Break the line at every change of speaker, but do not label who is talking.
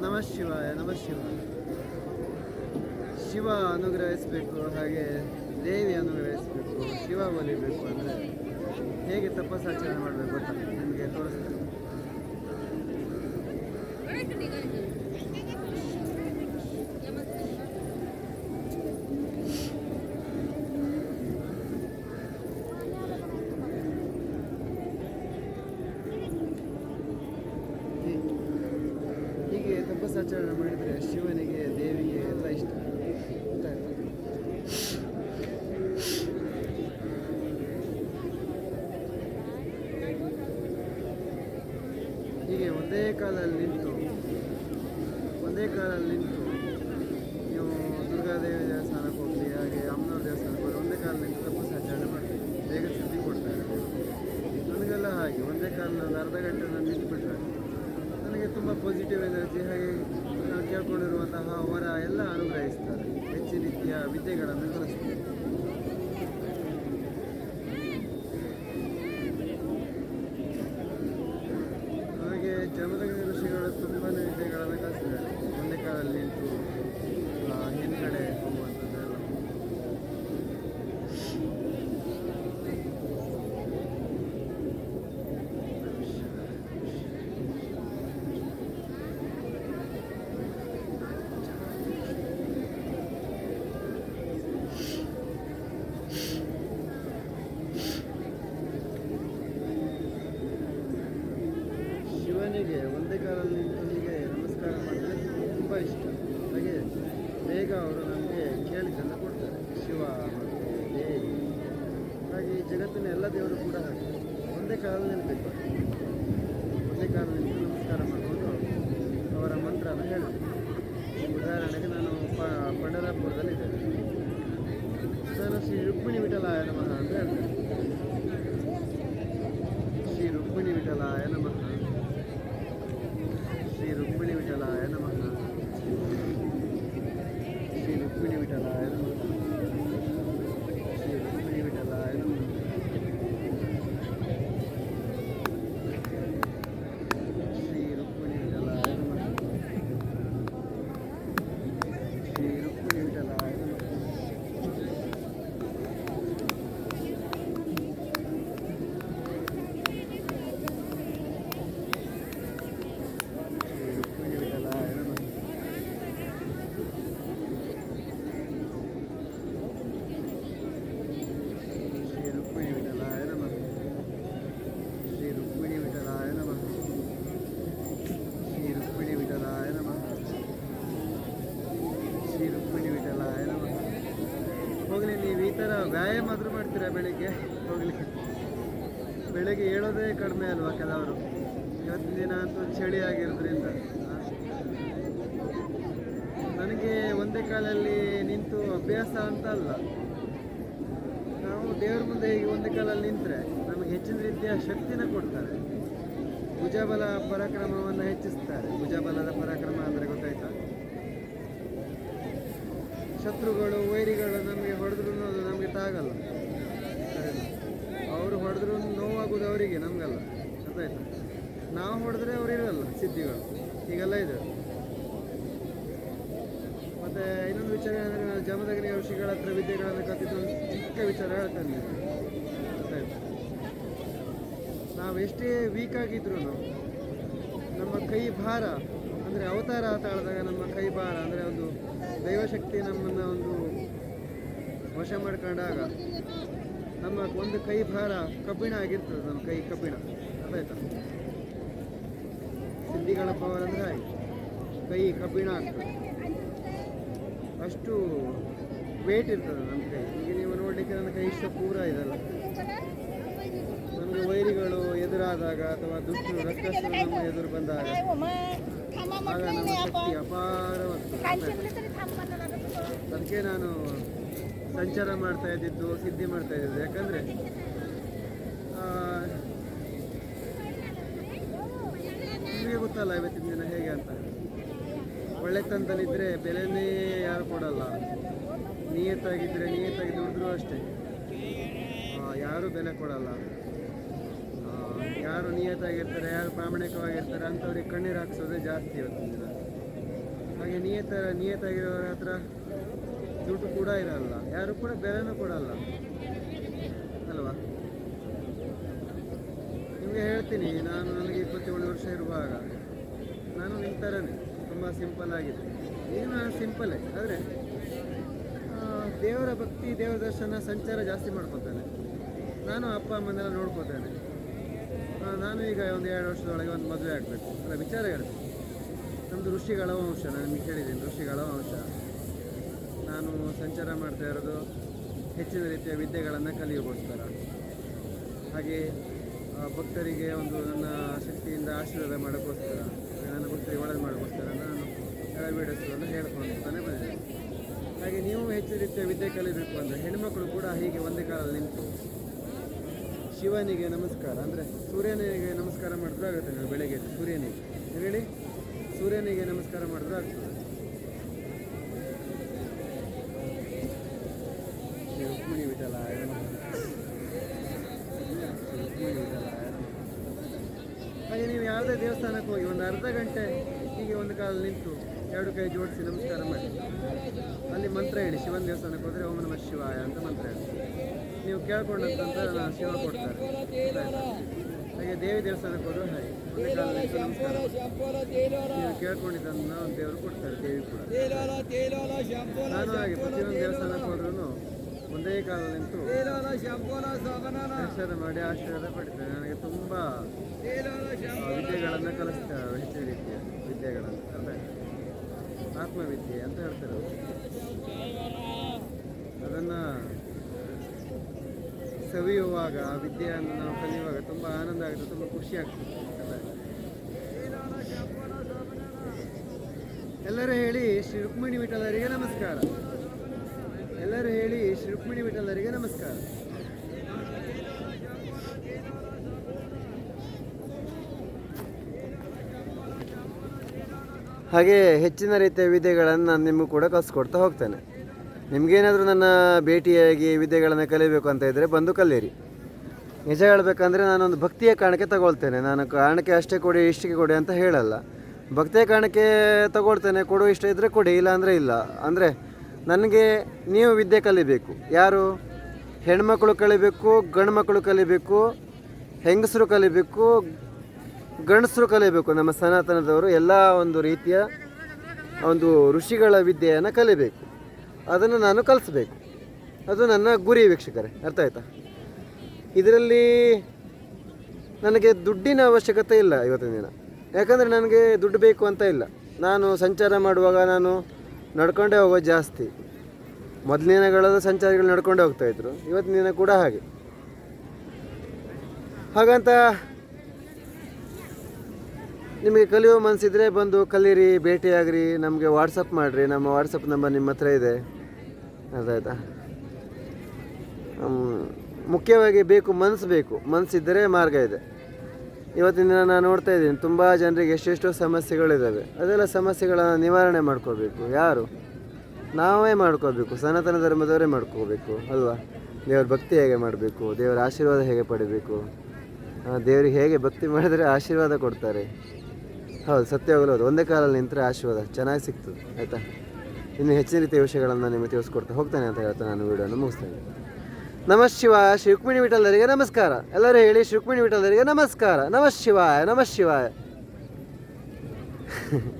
ನಮಃ ಶಿವಾಯ, ನಮಃ ಶಿವ. ಶಿವ ಅನುಗ್ರಹಿಸಬೇಕು, ಹಾಗೆ ದೇವಿ ಅನುಗ್ರಹಿಸಬೇಕು, ಶಿವ ಒಲಿಬೇಕು ಅಂದರೆ ಹೇಗೆ ತಪಸ್ಸಾಚರಣೆ ಮಾಡಬೇಕು ಅಂತ ನಿಮಗೆ ತೋರಿಸ್ತೀನಿ ಹೀ- ಹೀಗೆ ತಪಸ್ಸಾಚರಣೆ ಮಾಡಿದರೆ ಶಿವನಿಗೆ ದೇವಿಗೆ ಎಲ್ಲ ಇಷ್ಟ ಗೊತ್ತಾಯ್ತಾ? ಹೀಗೆ ಒಂದೇ ಕಾಲಲ್ಲಿ ನಿಂತು, ಒಂದೇ ಕಾಲಲ್ಲಿ ನಿಂತು, ನೀವು ದುರ್ಗಾದೇವಿ ದೇವಸ್ಥಾನಕ್ಕೆ ಹೋಗಿ ಹಾಗೆ ಅಮ್ಮನವ್ರ ದೇವಸ್ಥಾನಕ್ಕೆ ಹೋಗಿ ಒಂದೇ ಕಾಲ ನಿಂತು ತಪಸ್ಸಾಚರಣೆ ಮಾಡ್ತೀವಿ ಬೇಗ ಸುದ್ದಿ ಕೊಡ್ತಾರೆ. ನನಗೆಲ್ಲ ಹಾಗೆ, ಒಂದೇ ಕಾಲದಲ್ಲಿ ಅರ್ಧ ಗಂಟೆ ನಾನು ನಿಂತುಬಿಟ್ರೆ, ನನಗೆ ತುಂಬ ಪಾಸಿಟಿವ್ ಎನರ್ಜಿ ಹಾಗೆ ನಾವು ಕೇಳ್ಕೊಂಡಿರುವಂತಹ ಅವರ ಎಲ್ಲ ಅನುಗ್ರಹಿಸ್ತಾರೆ. ಹೆಚ್ಚಿನ ರೀತಿಯ ವಿದ್ಯೆಗಳನ್ನು ಕಲಿಸ್ತಾರೆ ಹಾಗೆ ಜಮದಗ್ನಿ ಋಷಿಗಳು ತುಂಬಾ ವಿದ್ಯೆಗಳನ್ನು ಕಲಿಸಿದ್ದಾರೆ ಒಂದೇ ಕಾಲಲ್ಲಿ ನಿಂತು ಆ, ಹಿಂದ್ಗಡೆ ಹೋಗುವಂಥದ್ದೆಲ್ಲ ಶಿವನಿಗೆ ಒಂದೇ ಕಾಲಲ್ಲಿ ನಿಂತು ಹೀಗೆ ನಮಸ್ಕಾರ ಮಾಡಿದ್ರೆ ತುಂಬ ಇಷ್ಟ. ಹಾಗೆ ಬೇಗ ಅವರು ನಮಗೆ ಕೇಳಿದ್ದನ್ನು ಕೊಡ್ತಾರೆ. ಶಿವ ಮತ್ತು ದೇವಿ. ಹಾಗೆ ಈ ಜಗತ್ತಿನ ಎಲ್ಲ ದೇವರು ಕೂಡ ಹಾಗೆ ಒಂದೇ ಕಾಲದಲ್ಲಿ ನಿಲ್ಬೇಕು ಒಂದೇ ಕಾಲದಲ್ಲಿ ನಮಸ್ಕಾರ ಮಾಡಿಕೊಂಡು ಅವರ ಮಂತ್ರನ ಹೇಳಬೇಕು ಉದಾಹರಣೆಗೆ ನಾನು ಪ ಹೋಗಲಿ, ನೀವು ಈ ಥರ ವ್ಯಾಯಾಮ ಆದರೂ ಮಾಡ್ತೀರಾ ಬೆಳಿಗ್ಗೆ? ಹೋಗಲಿ. ಬೆಳಗ್ಗೆ ಹೇಳೋದೇ ಕಡಿಮೆ ಅಲ್ವಾ ಕೆಲವರು? ಇವತ್ತಿನ ದಿನ ಅಂತೂ ಚಳಿ ಆಗಿರೋದ್ರಿಂದ. ನನಗೆ ಒಂದೇ ಕಾಲಲ್ಲಿ ನಿಂತು ಅಭ್ಯಾಸ ಅಂತ ಅಲ್ಲ. ನಾವು ದೇವ್ರ ಮುಂದೆ ಈಗ ಒಂದೇ ಕಾಲಲ್ಲಿ ನಿಂತರೆ ನಮಗೆ ಹೆಚ್ಚಿನ ರೀತಿಯ ಶಕ್ತಿನ ಕೊಡ್ತಾರೆ. ಭುಜಬಲ ಪರಾಕ್ರಮವನ್ನು ಹೆಚ್ಚಿಸ್ತಾರೆ. ಭುಜಬಲದ ಪರಾಕ್ರಮ ಅಂದರೆ ಗೊತ್ತಾಯ್ತಾ? ಶತ್ರುಗಳು, ವೈರಿಗಳು ನಮಗೆ ಹೊಡೆದ್ರು ಅದು ನಮಗೆ ತಾಗಲ್ಲ? ಅವರು ಹೊಡೆದ್ರು ನೋವಾಗೋದು ಅವರಿಗೆ, ನಮಗಲ್ಲ. ಗೊತ್ತಾಯ್ತು ನಾವು ಹೊಡೆದ್ರೆ ಅವ್ರು ಇರಲ್ಲ ಸಿದ್ಧಿಗಳು. ಈಗೆಲ್ಲ ಇದೆ. ಮತ್ತು ಇನ್ನೊಂದು ವಿಚಾರ ಏನಂದರೆ ನಾನು ಜಮದಗ್ನಿ ಋಷಿಗಳ ಹತ್ರ ವಿದ್ಯೆಗಳನ್ನು ಕಲಿತಿದ್ದು ಚಿಕ್ಕ ವಿಚಾರ ಹೇಳ್ತೇನೆ ಗೊತ್ತಾಯ್ತು ನಾವು ಎಷ್ಟೇ ವೀಕ್ ಆಗಿದ್ರು ನಮ್ಮ ಕೈ ಭಾರ, ಅಂದರೆ ಅವತಾರ ತಾಳಿದಾಗ ನಮ್ಮ ಕೈ ಭಾರ, ಅಂದರೆ ಒಂದು ದೈವಶಕ್ತಿ ನಮ್ಮನ್ನು ಒಂದು ವಶ ಮಾಡ್ಕೊಂಡಾಗ ನಮ್ಮ ಒಂದು ಕೈ ಭಾರ ಕಬ್ಬಿಣ ಆಗಿರ್ತದೆ, ನಮ್ಮ ಕೈ ಕಬ್ಬಿಣ. ಅದಾಯ್ತಾ ಸಿದ್ಧಿಗಳಪ್ಪ ಅವರಂದ್ರೆ ಹಾಗೆ. ಕೈ ಕಬ್ಬಿಣ ಆಗ್ತದೆ. ಅಷ್ಟು ವೇಟ್ ಇರ್ತದೆ ನಮ್ಮ ಕೈ. ಈಗ ನೀವು ನೋಡಲಿಕ್ಕೆ ನನ್ನ ಕೈ ಇಷ್ಟ ಪೂರ ಇದಲ್ಲ. ನಮಗೆ ವೈರಿಗಳು ಎದುರಾದಾಗ ಅಥವಾ ದುಷ್ಟು ರಕ್ಕಸರು ನಮ್ಮ ಎದುರು ಬಂದಾಗ, ಆಗ ನಮ್ಮ ಶಕ್ತಿ
ಅಪಾರ
ಅದಕ್ಕೆ ನಾನು ಸಂಚಾರ ಮಾಡ್ತಾ ಇದ್ದಿದ್ದು, ಸಿದ್ಧಿ ಮಾಡ್ತಾ ಇದ್ದಿದ್ದು. ಯಾಕಂದರೆ ನಿಮಗೆ ಗೊತ್ತಲ್ಲ ಇವತ್ತಿನ ದಿನ ಹೇಗೆ ಅಂತ. ಒಳ್ಳೆತನದಲ್ಲಿದ್ದರೆ ಬೆಲೆನೇ ಯಾರು ಕೊಡಲ್ಲ. ನಿಯತ್ತಾಗಿದ್ದರೆ ನಿಯತ್ತಾಗಿ ದುಡಿದ್ರು ಅಷ್ಟೇ. ಯಾರು ಬೆಲೆ ಕೊಡಲ್ಲ. ಯಾರು ನಿಯತ್ತಾಗಿರ್ತಾರೆ, ಯಾರು ಪ್ರಾಮಾಣಿಕವಾಗಿರ್ತಾರೆ ಅಂಥವ್ರಿಗೆ ಕಣ್ಣೀರು ಹಾಕ್ಸೋದೇ ಜಾಸ್ತಿ ಇವತ್ತಿನ ದಿನ. ಹಾಗೆ ನಿಯತ ನಿಯತಾಗಿರೋರ ಹತ್ರ ದುಡ್ಡು ಕೂಡ ಇರಲ್ಲ. ಯಾರು ಕೂಡ ಬೆಲೆನೂ ಕೊಡಲ್ಲ ಅಲ್ವಾ? ನಿಮಗೆ ಹೇಳ್ತೀನಿ, ನಾನು ನನಗೆ ಇಪ್ಪತ್ತೇಳು ವರ್ಷ ಇರುವಾಗ ನಾನು ನಿಮ್ಮ ಥರನೇ ತುಂಬ ಸಿಂಪಲ್ ಆಗಿದೆ. ಈಗ ನಾನು ಸಿಂಪಲ್ಲೇ ಆದರೆ ದೇವರ ಭಕ್ತಿ, ದೇವರ ದರ್ಶನ ಸಂಚಾರ ಜಾಸ್ತಿ ಮಾಡ್ಕೊತಾನೆ. ನಾನು ಅಪ್ಪ ಅಮ್ಮನೆಲ್ಲ ನೋಡ್ಕೋತೇನೆ. ನಾನು ಈಗ ಒಂದು ಎರಡು ವರ್ಷದೊಳಗೆ ಒಂದು ಮದುವೆ ಆಗಬೇಕು. ಅಲ್ಲ ವಿಚಾರ ಹೇಳ್ತೀನಿ ನಮ್ಮದು ಋಷಿಗಳ ವಂಶ, ನಾನು ನಿಮಗೆ ಹೇಳಿದ್ದೀನಿ, ಋಷಿಗಳ ವಂಶ. ನಾನು ಸಂಚಾರ ಮಾಡ್ತಾ ಇರೋದು ಹೆಚ್ಚಿನ ರೀತಿಯ ವಿದ್ಯೆಗಳನ್ನು ಕಲಿಯೋಗೋಸ್ಕರ. ಹಾಗೆ ಭಕ್ತರಿಗೆ ಒಂದು ನನ್ನ ಶಕ್ತಿಯಿಂದ ಆಶೀರ್ವಾದ ಮಾಡೋಕ್ಕೋಸ್ಕರ, ನನ್ನ ಭಕ್ತರಿಗೆ ಒಳಗೆ ಮಾಡೋಕ್ಕೋಸ್ಕರ ನಾನು ಎಲ್ಲ ವೀಡಿಯೋಸ್ಗಳನ್ನು ಹೇಳ್ಕೊಳ್ತಾನೆ ಬಂದಿದ್ದೇನೆ. ಹಾಗೆ ನೀವು ಹೆಚ್ಚಿನ ರೀತಿಯ ವಿದ್ಯೆ ಕಲಿಬೇಕು ಅಂದರೆ ಹೆಣ್ಣುಮಕ್ಕಳು ಕೂಡ ಹೀಗೆ ಒಂದೇ ಕಾಲದಲ್ಲಿ ನಿಂತು ಶಿವನಿಗೆ ನಮಸ್ಕಾರ, ಅಂದರೆ ಸೂರ್ಯನಿಗೆ ನಮಸ್ಕಾರ ಮಾಡಿದ್ರೆ ಆಗುತ್ತೆ ನೀವು ಬೆಳಗ್ಗೆ ಸೂರ್ಯನಿಗೆ, ಹೇಳಿ. ಸೂರ್ಯನಿಗೆ ನಮಸ್ಕಾರ ಮಾಡಿದ್ರೆ ಆಗ್ತದೆ. ರುಕ್ಮಿಣಿ ವಿಠಲ ರುಕ್ಮಿಣಿ ವಿಠಲಾಯ ಹಾಗೆ ನೀವು ಯಾವುದೇ ದೇವಸ್ಥಾನಕ್ಕೆ ಹೋಗಿ, ಒಂದು ಅರ್ಧ ಗಂಟೆ ಹೀಗೆ ಒಂದು ಕಾಲ ನಿಂತು ಎರಡು ಕೈ ಜೋಡಿಸಿ ನಮಸ್ಕಾರ ಮಾಡಿ. ಅಲ್ಲಿ ಮಂತ್ರ ಹೇಳಿ, ಶಿವನ ದೇವಸ್ಥಾನಕ್ಕೆ ಹೋದರೆ ಓಂ ನಮಃ ಶಿವಾಯ ಅಂತ ಮಂತ್ರ ಹೇಳಿ. ನೀವು ಕೇಳ್ಕೊಂಡಂತ ಶಿವ ಕೊಡ್ತಾರೆ. ಹಾಗೆ ದೇವಿ ದೇವಸ್ಥಾನಕ್ಕೆ ಹೋದರೆ ಹಾಗೆ. ಕೇಳ್ಕೊಂಡಿದ್ದನ್ನ ದೇವರು ಕೊಡ್ತಾರೆ ದೇವಿ ಕೂಡ. ನಾನು ಹಾಗೆ ಪ್ರತಿಯೊಂದು ದೇವಸ್ಥಾನಕ್ಕೆ ಹೋದ್ರೂ ಒಂದೇ ಕಾಲ ನಿಂತು ಆಶೀರ್ವಾದ ಮಾಡಿ ಆಶೀರ್ವಾದ ಪಡಿತೇನೆ ನನಗೆ ತುಂಬ ವಿದ್ಯೆಗಳನ್ನು ಕಲಿಸ್ತಾರೆ ಹೆಚ್ಚು ರೀತಿಯ ವಿದ್ಯೆಗಳನ್ನು ಅಂದರೆ ಆತ್ಮವಿದ್ಯೆ ಅಂತ ಹೇಳ್ತಾರೆ ಅದನ್ನ ಸವಿಯುವಾಗ ವಿದ್ಯೆಯನ್ನು ನಾವು ಕಲಿಯುವಾಗ ತುಂಬ ಆನಂದ ಆಗುತ್ತೆ, ತುಂಬ ಖುಷಿ ಆಗ್ತದೆ. ಎಲ್ಲರೂ ಹೇಳಿ ಶ್ರೀ ರುಕ್ಮಿಣಿ ವಿಠಲರಿಗೆ ನಮಸ್ಕಾರ. ಎಲ್ಲರೂ ಹೇಳಿ ಶ್ರೀ ರುಕ್ಮಿಣಿ ವಿಠಲರಿಗೆ ನಮಸ್ಕಾರ. ಹಾಗೆ ಹೆಚ್ಚಿನ ರೀತಿಯ ವಿದ್ಯೆಗಳನ್ನು ನಾನು ನಿಮಗೂ ಕೂಡ ಕಲಿಸ್ಕೊಡ್ತಾ ಹೋಗ್ತೇನೆ. ನಿಮಗೇನಾದರೂ ನನ್ನ ಭೇಟಿಯಾಗಿ ವಿದ್ಯೆಗಳನ್ನು ಕಲಿಬೇಕು ಅಂತ ಇದ್ದರೆ ಬಂದು ಕಲಿಯಿರಿ. ನಿಜ ಹೇಳಬೇಕಂದ್ರೆ ನಾನೊಂದು ಭಕ್ತಿಯ ಕಾರಣಕ್ಕೆ ತಗೊಳ್ತೇನೆ. ನಾನು ಕಾರಣಕ್ಕೆ ಅಷ್ಟೇ ಕೊಡಿ ಇಷ್ಟಕ್ಕೆ ಕೊಡಿ ಅಂತ ಹೇಳಲ್ಲ. ಭಕ್ತಿಯ ಕಾರಣಕ್ಕೆ ತಗೊಳ್ತೇನೆ, ಕೊಡು ಇಷ್ಟ ಇದ್ದರೆ ಕೊಡಿ ಇಲ್ಲ ಅಂದರೆ ಇಲ್ಲ. ಅಂದರೆ ನನಗೆ ನೀವು ವಿದ್ಯೆ ಕಲಿಬೇಕು. ಯಾರು? ಹೆಣ್ಮಕ್ಳು ಕಲಿಬೇಕು ಗಂಡು ಮಕ್ಕಳು ಕಲಿಬೇಕು, ಹೆಂಗಸರು ಕಲಿಬೇಕು, ಗಂಡಸರು ಕಲಿಬೇಕು. ನಮ್ಮ ಸನಾತನದವರು ಎಲ್ಲ ಒಂದು ರೀತಿಯ ಒಂದು ಋಷಿಗಳ ವಿದ್ಯೆಯನ್ನು ಕಲಿಬೇಕು. ಅದನ್ನು ನಾನು ಕಲಿಸ್ಬೇಕು. ಅದು ನನ್ನ ಗುರಿ ವೀಕ್ಷಕರೇ, ಅರ್ಥ ಆಯ್ತಾ? ಇದರಲ್ಲಿ ನನಗೆ ದುಡ್ಡಿನ ಅವಶ್ಯಕತೆ ಇಲ್ಲ ಇವತ್ತಿನ ದಿನ. ಯಾಕಂದರೆ ನನಗೆ ದುಡ್ಡು ಬೇಕು ಅಂತ ಇಲ್ಲ. ನಾನು ಸಂಚಾರ ಮಾಡುವಾಗ ನಾನು ನಡ್ಕೊಂಡೇ ಹೋಗೋದು ಜಾಸ್ತಿ. ಮೊದಲಿನ ಸಂಚಾರಿಗಳು ನಡ್ಕೊಂಡೇ ಹೋಗ್ತಾಯಿದ್ರು ಇವತ್ತಿನ ದಿನ ಕೂಡ ಹಾಗೆ. ಹಾಗಂತ ನಿಮಗೆ ಕಲಿಯೋ ಮನಸ್ಸಿದ್ರೆ ಬಂದು ಕಲೀರಿ, ಭೇಟಿಯಾಗ್ರಿ, ನಮಗೆ ವಾಟ್ಸಪ್ ಮಾಡಿರಿ. ನಮ್ಮ ವಾಟ್ಸಪ್ ನಂಬರ್ ನಿಮ್ಮ ಹತ್ರ ಇದೆ. ಅದಾಯ್ತಾ? ಮುಖ್ಯವಾಗಿ ಬೇಕು ಮನಸ್ಸು ಬೇಕು. ಮನಸ್ಸಿದ್ದರೆ ಮಾರ್ಗ ಇದೆ. ಇವತ್ತಿನ ದಿನ ನಾನು ನೋಡ್ತಾ ಇದ್ದೀನಿ, ತುಂಬ ಜನರಿಗೆ ಎಷ್ಟೆಷ್ಟೋ ಸಮಸ್ಯೆಗಳಿದ್ದಾವೆ. ಅದೆಲ್ಲ ಸಮಸ್ಯೆಗಳನ್ನು ನಿವಾರಣೆ ಮಾಡ್ಕೋಬೇಕು. ಯಾರು? ನಾವೇ ಮಾಡ್ಕೋಬೇಕು. ಸನಾತನ ಧರ್ಮದವರೇ ಮಾಡ್ಕೋಬೇಕು, ಅಲ್ವಾ? ದೇವ್ರ ಭಕ್ತಿ ಹೇಗೆ ಮಾಡಬೇಕು? ದೇವರ ಆಶೀರ್ವಾದ ಹೇಗೆ ಪಡಿಬೇಕು? ದೇವರಿಗೆ ಹೇಗೆ ಭಕ್ತಿ ಮಾಡಿದರೆ ಆಶೀರ್ವಾದ ಕೊಡ್ತಾರೆ? ಹೌದು ಸತ್ಯವಾಗಲೂ ಹೌದು. ಒಂದೇ ಕಾಲಲ್ಲಿ ನಿಂತರೆ ಆಶೀರ್ವಾದ ಚೆನ್ನಾಗಿ ಸಿಗ್ತದೆ, ಆಯಿತಾ? ಇನ್ನು ಹೆಚ್ಚಿನ ರೀತಿಯ ವಿಷಯಗಳನ್ನು ನಿಮಗೆ ತಿಳಿಸ್ಕೊಡ್ತಾ ಹೋಗ್ತಾನೆ ಅಂತ ಹೇಳ್ತಾ ನಾನು ವಿಡಿಯೋನ ಮುಗಿಸ್ತೇನೆ ನಮ ಶ್ರೀ ರುಕ್ಮಿಣಿ ವಿಠಲರಿಗೆ ನಮಸ್ಕಾರ. ಎಲ್ಲರೂ ಹೇಳಿ, ಶ್ರೀ ರುಕ್ಮಿಣಿ ವಿಠಲರಿಗೆ ನಮಸ್ಕಾರ. ನಮಃ ಶಿವಾಯ ನಮಃ ಶಿವಾಯ.